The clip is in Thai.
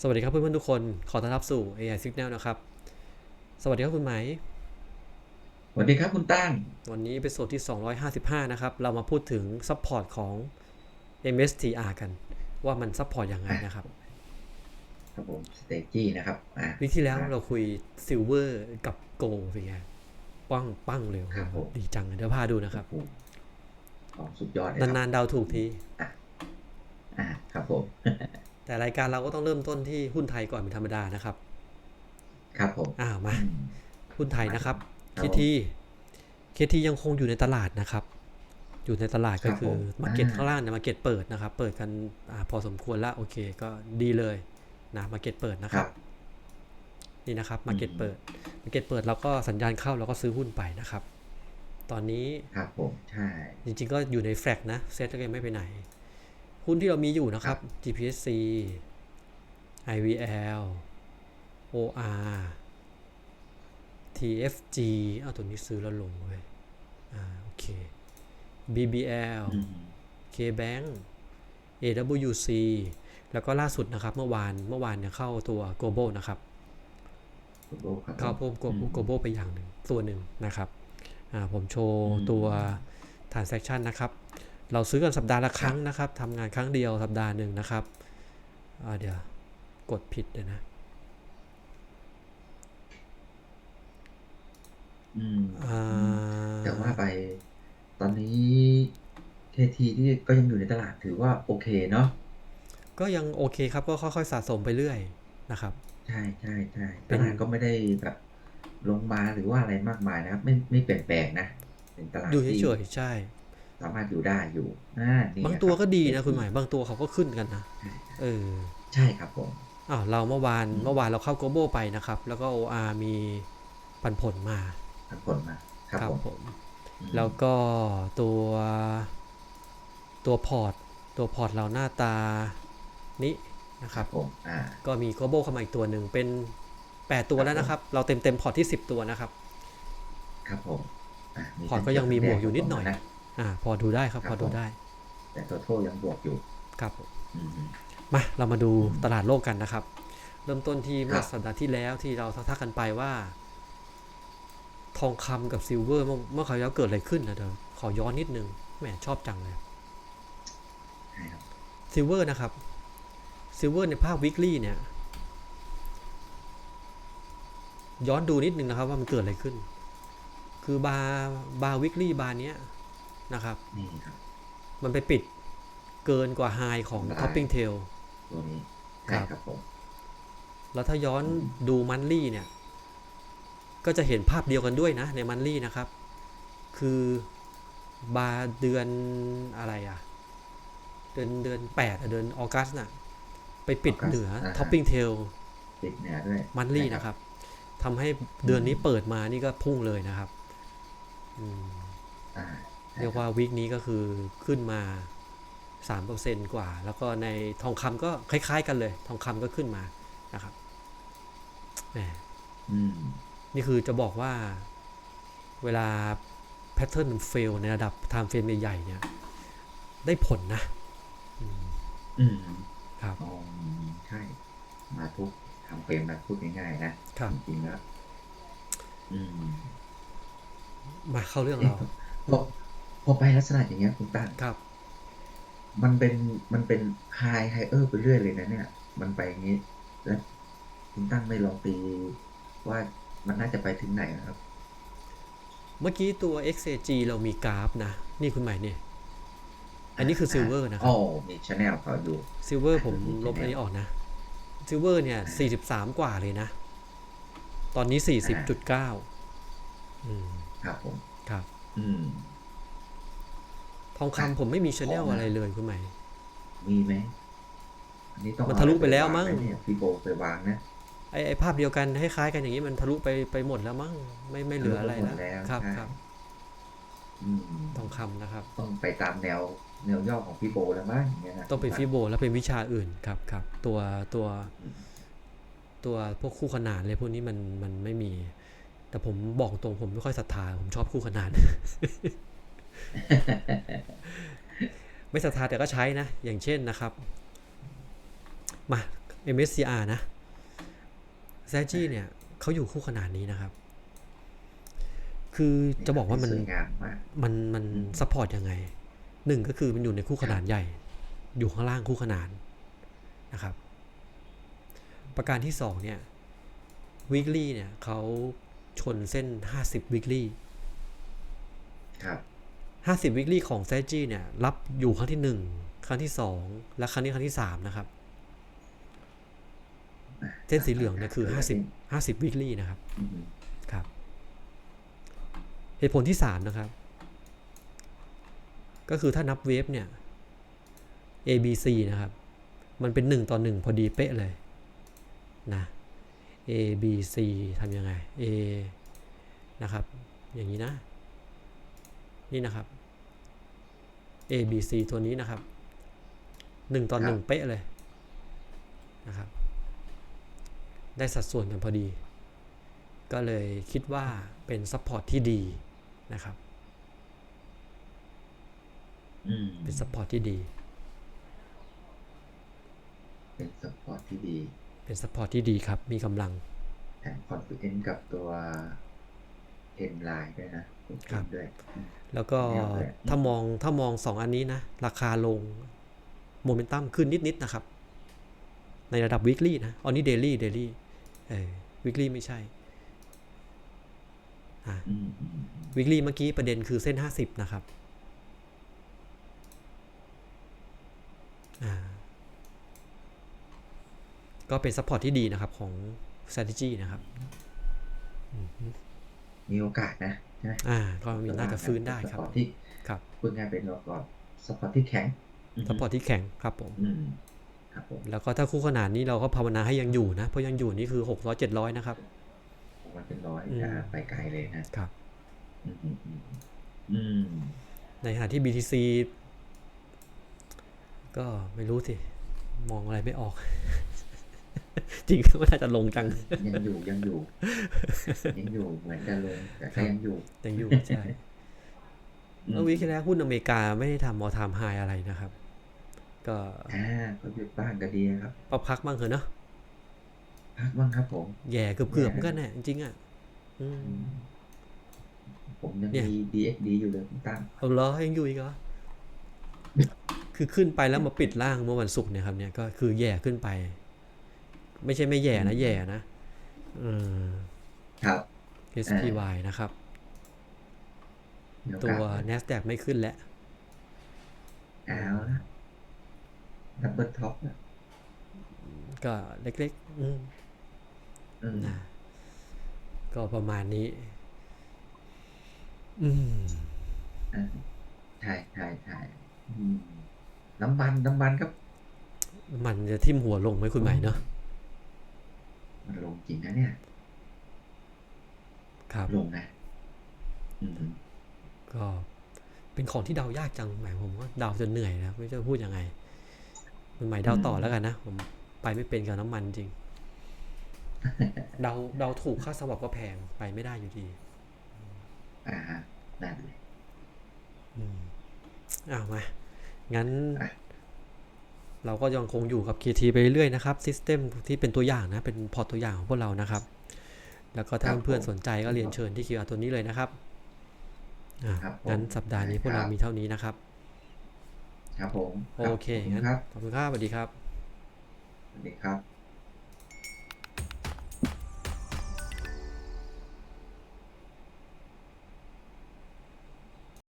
สวัสดีครับเพื่อนๆทุกคน ขอต้อนรับสู่ AI Signal นะครับ สวัสดีครับคุณไหม สวัสดีครับคุณตั้ง วันนี้เป็นโซดที่ 255 นะครับ เรามาพูดถึงซัพพอร์ตของ MSTR กัน ว่ามันซัพพอร์ตยังไงนะครับ ครับผมสเตจี้นะครับอ่าวิกที่แล้วเราคุยซิลเวอร์กับโกเป็นไงปังปังเลยโอ้โหครับผมดีจังเดี๋ยวพาดูนะครับโอ้โหของสุดยอดเลยครับนานๆเดาถูกทีอ่าครับผม แต่รายการเราก็ต้องเริ่มต้นที่หุ้นไทยก่อนเป็นธรรมดานะครับ ครับผมอ้าวมาอืมหุ้นไทยนะครับครับเคทีเคทียังคงอยู่ในตลาดนะครับ อยู่ในตลาดก็ครับคือผมมาเก็ตอ่าข้างล่างเนี่ยมาเก็ตเปิดนะครับ เปิดกันอาพอสมควรแล้วโอเค ก็ดีเลยนะมาเก็ตเปิดนะคครัรับบนี่นะครับมาเก็ตอืมเปิดมาเก็ตเปิดเราก็สัญญาณเข้าเราก็ซื้อหุ้นไปนะครับ ตอนนี้ครับผมใช่จริง ๆ ก็อยู่ในแฟลกนะเซ็ตก็ยังไม่ไปไหน หุ้นที่เรามีอยู่นะครับ GPSC IVL OR TFG เอาตัวนี้ซื้อแล้วลงเว้ยอ่าโอเค BBL อืม KBank AWC แล้วก็ล่าสุดนะครับเมื่อวานเมื่อวานเนี่ยเข้าตัว global นะครับคุณโบครับเข้าพวกอืม global ไปอย่างหนึ่งตัวหนึ่งนะครับอ่าผมโชว์อืมตัว transaction นะครับ เราซื้อกันสัปดาห์ละครั้งนะครับทำงานครั้งเดียวสัปดาห์หนึ่งนะครับอ่าเดี๋ยวกดผิดเดี๋ยวนะอืมอ่าแต่ว่าไปตอนนี้เคทีที่ก็ยังอยู่ในตลาดถือว่าโอเคเนาะก็ยังโอเคครับก็ค่อยๆสะสมไปเรื่อยนะครับ ใช่ใช่ใช่เป็ตนลาดก็ไม่ได้แบบลงมาหรือว่าอะไรมากมายนะครับ ไม่ไม่เปลี่ยนแปลงนะเป็นตลาดอยู่ที่เฉยๆใช่ สามารถอยู่ได้อยู่อ่านี่บางตัวครับก็ดีนะคุณหมายบางตัวเขาก็ขึ้นกันนะใช่เออใช่ครับผมอ้าวเราเมื่อวานอืมเมื่อวานเราเข้า global ไปนะครับ แล้วก็ OR มีปันผลมาทั้งผลมาครับผมผมอืมแล้วก็ตัวตัวพอร์ตตัวพอร์ตเราหน้าตานี้นะคครัรับบผมอ่าก็มี global เข้ามาอีกตัวหนึ่งเป็น 8 ตัวแล้วนะครับ เราเต็มเต็มพอร์ตที่ 10 ตัวนะครับ ครับผมอะพอร์ตก็ยังมีบวกอยู่นิดหน่อยนะ อ่า พอดูได้ครับครัพบอดูผมได้ แต่ตัวโทยังบวกอยู่ ครับผมอืมมา เรามาดูอืมตลาดโลกกันนะครับ เริ่มต้นที่เมื่อครับสัปดาห์ที่แล้วที่เราทักๆกันไปว่า ทองคำกับซิลเวอร์เมื่อเมื่อคราวที่แล้วเกิดอะไรขึ้นนะเดี๋ยวขอย้อนนิดนึงแหมชอบจังเลยใช่ครับซิลเวอร์นะครับซิลเวอร์ในภาพวิกฤตเนี่ย ย้อนดูนิดนึงนะครับว่ามันเกิดอะไรขึ้น คือบาร์บาร์วิกฤตบาร์เนี้ย นะครับ นี่ครับ มันไปปิดเกินกว่าไฮของ ได้ท็อปปิ้งเทลตัวนี้ครัใช่บ ครับผมแล้วถ้าย้อนดูมันลี่เนี่ย ก็จะเห็นภาพเดียวกันด้วยนะในมันลี่นะครับ คือบาร์เดือนอะไรอะ เดือนเดือนแปดอะเดือนออกัสน่ะ ไปปิดเหนือท็อปปิ้งเทลติดเหนือด้วยมันลี่นะครับทำให้เดือนนี้เปิดมานี่ก็พุ่งเลยนะครับอืมอ่าใช่ เรียกว่าวีคนี้ก็คือขึ้นมา 3%กว่า แล้วก็ในทองคำก็คล้าย ๆ กันเลย ทองคำก็ขึ้นมานะครับแหมอืมนี่คือจะบอกว่าเวลาแพทเทิร์นมันเฟลในระดับ time frame ใหญ่ๆเนี่ย ได้ผลนะอืมอืมครับอ๋อใช่ มาทุกทำเฟรมนะพูดง่ายๆนะครับจริงๆแล้วอืมมาเข้าเรื่องเอ๊ะเราพ อพอไปลักษณะอย่างเงี้ยคุณตั้งครับ มันเป็นมันเป็นไฮไฮเออร์ไปเรื่อยเลยนะเนี่ย มันไปอย่างนี้ แล้วคุณตั้งไม่ลองตีว่ามันน่าจะไปถึงไหนนะครับ เมื่อกี้ตัว XAG เรามีกราฟนะ นี่คุณหมายเนี่ย อันนี้คือซิลเวอร์นะครัอ๋บอมีชแนลเขาอยู่ซิลเวอร์ผมอ่าลบอันนี้ออกนะซิลเวอร์เนี่ยสี่สิบสามกว่าเลยนะ ตอนนี้สี่สิบจุดเก้าอืมครับผม ครับ อืม ทองคำผมไม่มีชแนลของนะอะไรเลยคุณหมายมีไหมอันนี้ต้องมันทะลุไปแล้วมั้ง เอาอะรไปวานะเนี่ยพี่โบไปวางนะ ไอไอภาพเดียวกันคล้ายๆกันอย่างนี้มันทะลุไปไปหมดแล้วมั้งไม่ไม่เหลืออะไรทะลุแล้วไปหมดแล้วครับใช่ ครับอืมทองคำนะครับ ต้องไปตามแนวแนวย่อของพี่โบแล้วมั้งอย่างเงี้ยนะ ต้องเป็นฟิโบแล้วเป็นวิชาอื่นครับครับตัวตัว อืม ตัวพวกคู่ขนานเลยพวกนี้มันมันไม่มี แต่ผมบอกตรงผมไม่ค่อยศรัทธาผมชอบคู่ขนาน ไม่ศรัทธาแต่ก็ใช้นะ อย่างเช่นนะครับ มา MSCR นะ s a g i เนี่ยเขาอยู่คู่ขนานนี้นะครับ คือจะบอกว่ามันสวยงามมากมันมันอืมซัพพอร์ตยังไงหนึ่งก็คือมันอยู่ในคู่ขนานใหญ่ อยู่ข้างล่างคู่ขนานนะครับ ประการที่สองเนี่ย weekly เนี่ยเขาชนเส้น 50 weekly ครับ 50 weekly ของ s a g i เนี่ย รับอยู่ครั้งที่ 1 ครั้งที่ 2 และครั้งนี้ครั้งที่ 3 นะครับ เส้นสีเหลืองเนี่ยคือ 50 50 weekly นะครับ ครับ เหตุผลที่ 3 นะครับ ก็คือถ้านับเวฟเนี่ย A B C นะครับ มันเป็น 1 ต่อ 1 พอดีเป๊ะเลย นะ A B C ทำยังไง A นะครับ อย่างนี้นะ นี่นะครับ A B C ตัวนี้นะครับ1ต่อ1เป๊ะเลยนะครับ ได้สัดส่วนกันพอดี ก็เลยคิดว่าเป็นซัพพอร์ตที่ดีนะครับอืมเป็นซัพพอร์ตที่ดี เป็นสปอร์ตที่ดี เป็นซัพพอร์ตที่ดีครับ มีกำลังแถมคอนฟิเอนกับตัว เอ็นไลน์ด้วยนะผมครับเห็นด้วยอืมแล้วก็แนวเลยถ้ามองถ้ามองสองอันนี้นะ ราคาลงโมเมนตัมขึ้นนิด ๆ นะครับ ในระดับ weekly นะอันนี้ daily daily เออ weekly ไม่ใช่อ่าอืมอืมอืม weekly เมื่อกี้ประเด็นคือเส้น50นะครับอ่าก็เป็นซัพพอร์ตที่ดีนะครับของ strategy นะครับ มีโอกาสนะใช่ไหมอ่าก็มีน่าจะฟื้นได้คสรับปอร์ตที่ครับพูดง่ายเป็นตัวก่อนสปอร์ตที่แข็งซัพพอร์ตที่แข็งครับผมอืมครับผมแล้วก็ถ้าคู่ขนานนี้เราก็ภาวนาให้ยังอยู่นะ เพราะยังอยู่นี่คือ600 700นะครับผมว่าเป็นร้อยอืมจะไปไกลเลยนะครับอืมอืมอืมอืมในขณะที่ BTC ก็ไม่รู้สิ มองอะไรไม่ออก จริงก็น่าจะลงจัง ยังอยู่ยังอยู่ ยังอยู่เหมือนกันลงแต่ก็ยังอยู่ ยังอยู่ใช่อืมเมื่อวีคที่แล้วหุ้นอเมริกาไม่ได้ทำมอทามไฮอะไรนะครับ ก็อ่าก็หยุดบ้างก็ดีนะครับปพักบ้างเถอะเนาะพักบ้างครับผม แย่เกือบเกือบๆเหมือนกันแน่จริงๆอะอืมอืมผมยังเนี่ยมี DXD อยู่เลยคุณตั้มเอาเหรอยังอยู่อีกเหรอคือขึ้นไปแล้วมาปิดล่างเมื่อวันศุกร์เนี่ยครับเนี่ยก็คือแย่ขึ้นไป ไม่ใช่ไม่แย่นะ แย่นะเออครับ SPY นะครับมีโอกาสตัว NASDAQ ไม่ขึ้นแล้วเอาละดับเบิลท็อปนะก็เล็กๆอืมอืมนะก็ประมาณนี้ อืมอ่าใช่ใช่ใช่อืมน้ำมันน้ำมันครับ มันจะทิ่มหัวลงไหมคุณใหม่เนาะ มันลงจริงนะเนี่ย ครับ ลงนะ อืมก็เป็นของที่เดายากจังหมายผมว่าเดาจนเหนื่อยนะไม่รู้จะพูดยังไงคุณใหม่เดาต่อแล้วกันนะผมไปไม่เป็นกับน้ำมันจริง เดาเดาถูกค่าสวับก็แพงไปไม่ได้อยู่ดี อ่าฮะนั่นเลยอืมเอามางั้นอะ เราก็ยังคงอยู่กับ KT ไปเรื่อยๆนะครับซิสเต็มที่เป็นตัวอย่างนะเป็นพอร์ตตัวอย่างของพวกเรานะครับ แล้วก็ถ้าเพื่อนๆสนใจก็เรียนเชิญที่ QR ตัวนี้เลยนะครับอะครับผมงั้นสัปดาห์นี้พวกเราครับมีเท่านี้นะครับ ครับผมโอเคขอบงั้นณครับขอบคุณครับสวัสดีครับสวัสดีครับ